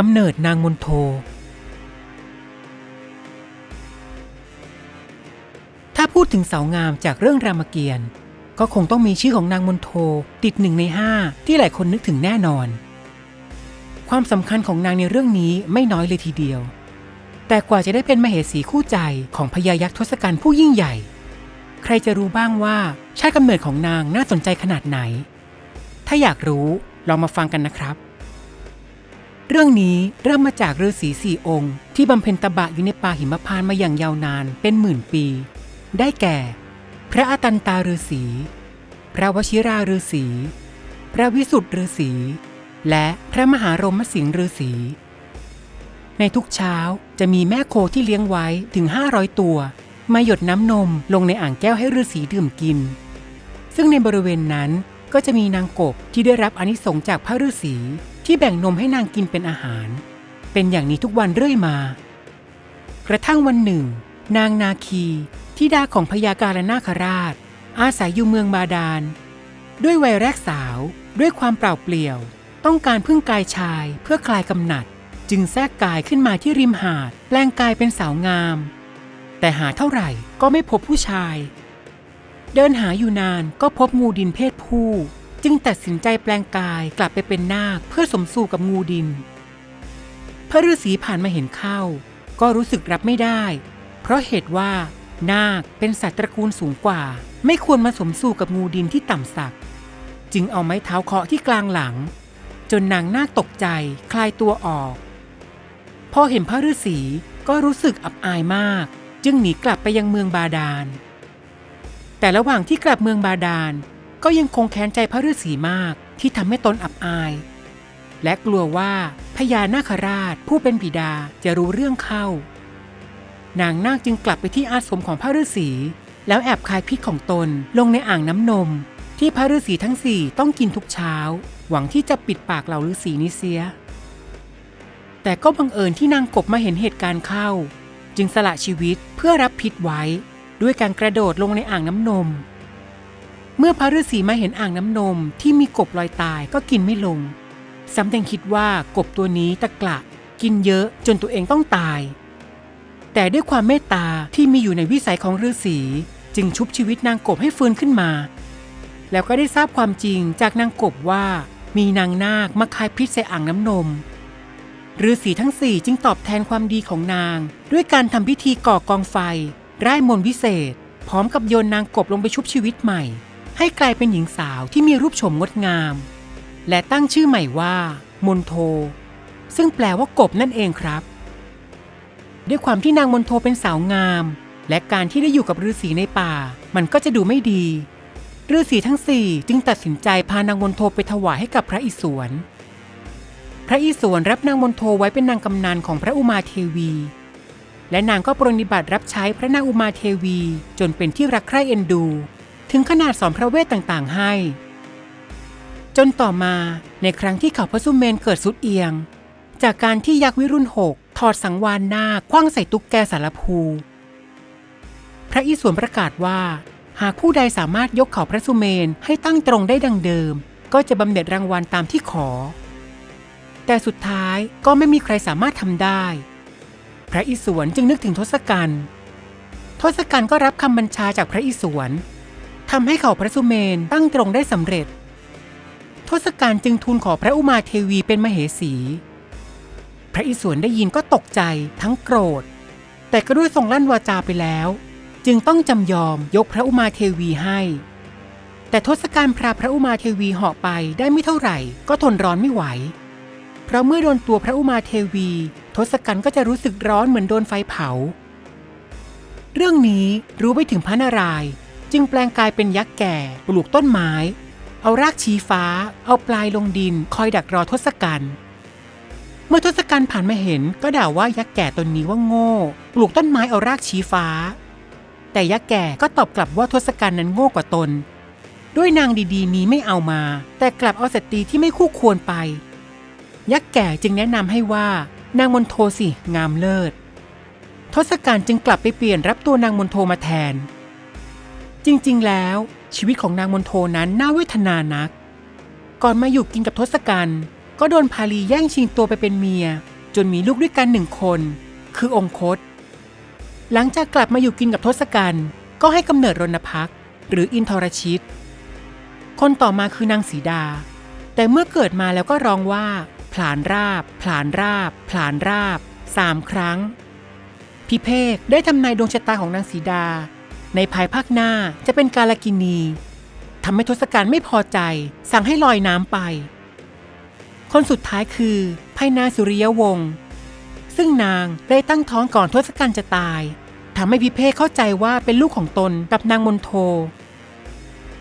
กำเนิดนางมนโท ถ้าพูดถึงสาวงามจากเรื่องรามเกียรติ์ก็คงต้องมีชื่อของนางมนโทติดหนึ่งในห้าที่หลายคนนึกถึงแน่นอน ความสำคัญของนางในเรื่องนี้ไม่น้อยเลยทีเดียว แต่กว่าจะได้เป็นมเหสีคู่ใจของพญายักษ์ทศกัณฐ์ผู้ยิ่งใหญ่ ใครจะรู้บ้างว่าชาติกำเนิดของนางน่าสนใจขนาดไหน ถ้าอยากรู้ลองมาฟังกันนะครับ เรื่องนี้เริ่มมาจากฤาษีสี่องค์ ที่บำเพ็ญตบะอยู่ในป่าหิมพานต์มาอย่างยาวนานเป็นหมื่นปี ได้แก่ พระอตันตาฤาษี พระวชิราฤาษี พระวิสุทธิฤาษี และพระมหารมสิงห์ฤาษีในทุกเช้าจะมีแม่โคที่เลี้ยงไว้ถึง 500 ตัว มาหยดน้ำนมลงในอ่างแก้วให้ฤาษีดื่มกิน ซึ่งในบริเวณนั้นก็จะมีนางกบที่ได้รับอนิสงส์จากพระฤาษี ที่แบ่งนมให้นางกินเป็นอาหาร เป็นอย่างนี้ทุกวันเรื่อยมา กระทั่งวันหนึ่ง นางนาคีที่ดาของพญาการนาคราช อาศัยอยู่เมืองบาดาล ด้วยวัยแรกสาวด้วยความเปล่าเปลี่ยว ต้องการพึ่งกายชายเพื่อคลายกำหนัด จึงแทรกกายขึ้นมาที่ริมหาดแปลงกายเป็นสาวงาม แต่หาเท่าไหร่ก็ไม่พบผู้ชาย เดินหาอยู่นานก็พบงูดินเพศผู้ จึงตัดสินใจแปลงกายกลับไปเป็นนาคเพื่อสมสู่กับงูดิน พระฤาษีผ่านมาเห็นเข้า ก็รู้สึกรับไม่ได้ เพราะเหตุว่า นาคเป็นสัตว์ตระกูลสูงกว่า ไม่ควรมาสมสู่กับงูดินที่ต่ำสัก จึงเอาไม้เท้าเคาะที่กลางหลัง จนนางนาคตกใจคลายตัวออก พอเห็นพระฤาษีก็รู้สึกอับอายมาก จึงหนีกลับไปยังเมืองบาดาลแต่ระหว่างที่กลับเมืองบาดาล ก็ยังคงแค้นใจพระฤาษีมากที่ทำให้ตนอับอาย และกลัวว่าพญานาคราชผู้เป็นบิดาจะรู้เรื่องเข้า นางนาคจึงกลับไปที่อาสมของพระฤาษี แล้วแอบคายพิษของตนลงในอ่างน้ำนม ที่พระฤาษีทั้งสี่ต้องกินทุกเช้า หวังที่จะปิดปากเหล่าฤาษีนี้เสีย แต่ก็บังเอิญที่นางกบมาเห็นเหตุการณ์เข้า จึงสละชีวิตเพื่อรับพิษไว้ ด้วยการกระโดดลงในอ่างน้ำนม เมื่อพระฤาษีมาเห็นอ่างน้ำนมที่มีกบลอยตายก็กินไม่ลงซ้ำยังคิดว่ากบตัวนี้ตะกละกินเยอะจนตัวเองต้องตาย แต่ด้วยความเมตตาที่มีอยู่ในวิสัยของฤาษีจึงชุบชีวิตนางกบให้ฟื้นขึ้นมา แล้วก็ได้ทราบความจริงจากนางกบว่ามีนางนาคมาคายพิษใส่อ่างน้ำนมฤาษีทั้งสี่จึงตอบแทนความดีของนาง ด้วยการทำพิธีก่อกองไฟ ร่ายมนต์วิเศษ พร้อมกับโยนนางกบลงไปชุบชีวิตใหม่ ให้กลายเป็นหญิงสาวที่มีรูปโฉมงดงาม และตั้งชื่อใหม่ว่า มนโท ซึ่งแปลว่ากบนั่นเองครับ ด้วยความที่นางมนโทเป็นสาวงาม และการที่ได้อยู่กับฤาษีในป่า มันก็จะดูไม่ดีฤาษีทั้งสี่จึงตัดสินใจพานางมนโทไปถวายให้กับพระอิศวร พระอิศวรรับนางมนโทไว้เป็นนางกำนันของพระอุมาเทวี และนางก็ปรนิบัติรับใช้พระนางอุมาเทวีจนเป็นที่รักใคร่เอ็นดู ถึงขนาดสอนพระเวทต่างๆให้ จนต่อมาในครั้งที่เขาพระสุเมนเกิดสุดเอียง จากการที่ยักษ์วิรุณหกถอดสังวานหน้าคว้างใส่ตุ๊กแกสารภู พระอิศวรประกาศว่า หากผู้ใดสามารถยกเขาพระสุเมนให้ตั้งตรงได้ดังเดิม ก็จะบำเหน็จรางวัลตามที่ขอ แต่สุดท้ายก็ไม่มีใครสามารถทำได้ พระอิศวรจึงนึกถึงทศกัณฐ์ทศกัณฐ์ก็รับคำบัญชาจากพระอิศวร ทำให้เขาพระสุเมนตั้งตรงได้สำเร็จ ทศกัณฐ์จึงทูลขอพระอุมาเทวีเป็นมเหสี พระอิศวรได้ยินก็ตกใจทั้งโกรธ แต่ก็ด้วยทรงลั่นวาจาไปแล้ว จึงต้องจำยอมยกพระอุมาเทวีให้ แต่ทศกัณฐ์พาพระอุมาเทวีเหาะไปได้ไม่เท่าไหร่ก็ทนร้อนไม่ไหว เพราะเมื่อโดนตัวพระอุมาเทวี ทศกัณฐ์ก็จะรู้สึกร้อนเหมือนโดนไฟเผา เรื่องนี้รู้ไปถึงพระนารายณ์ จึงแปลงกายเป็นยักษ์แก่ ปลูกต้นไม้ เอารากชี้ฟ้า เอาปลายลงดิน คอยดักรอทศกัณฐ์เมื่อทศกัณฐ์ผ่านมาเห็นก็ด่าว่ายักษ์แก่ตนนี้ว่าโง่ ปลูกต้นไม้เอารากชี้ฟ้า แต่ยักษ์แก่ก็ตอบกลับว่าทศกัณฐ์นั้นโง่กว่าตน ด้วยนางดีๆ นี้ไม่เอามา แต่กลับเอาสตรีที่ไม่คู่ควรไป ยักษ์แก่จึงแนะนำให้ว่านางมนโทสิงามเลิศทศกัณฐ์จึงกลับไปเปลี่ยนรับตัวนางมนโทมาแทน จริงๆ แล้วชีวิตของนางมนโทนั้นน่าเวทนานัก ก่อนมาอยู่กินกับทศกัณฐ์ก็โดนพาลีแย่งชิงตัวไปเป็นเมีย จนมีลูกด้วยกันหนึ่งคน คือองคต หลังจากกลับมาอยู่กินกับทศกัณฐ์ก็ให้กำเนิดรณพักหรืออินทรชิต คนต่อมาคือนางสีดา แต่เมื่อเกิดมาแล้วก็ร้องว่า ผลานราบ ผลานราบ ผลานราบสามครั้ง พิเภกได้ทำนายดวงชะตาของนางสีดา ในภายภาคหน้าจะเป็นกาลกินีทำให้ทศกัณฐ์ไม่พอใจ สั่งให้ลอยน้ำไป คนสุดท้ายคือไพนาสุริยวงศ์ซึ่งนางได้ตั้งท้องก่อนทศกัณฐ์จะตายทำให้พิเภกเข้าใจว่าเป็นลูกของตนกับนางมนโท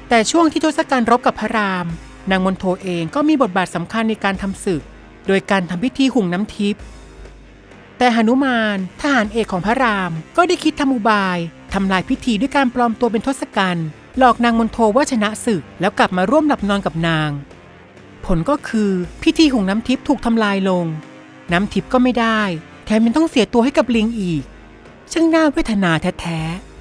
แต่ช่วงที่ทศกัณฐ์รบกับพระราม นางมนโทเองก็มีบทบาทสำคัญในการทำศึก โดยการทำพิธีหุงน้ำทิพย์ แต่หนุมานทหารเอกของพระราม ก็ได้คิดทำอุบายทำลายพิธีด้วยการปลอมตัวเป็นทศกัณฐ์หลอกนางมนโทว่าชนะศึก แล้วกลับมาร่วมหลับนอนกับนาง ผลก็คือพิธีหุงน้ำทิพย์ถูกทำลายลง น้ำทิพย์ก็ไม่ได้ แถมยังต้องเสียตัวให้กับลิงอีก ช่างน่าเวทนาแท้ๆ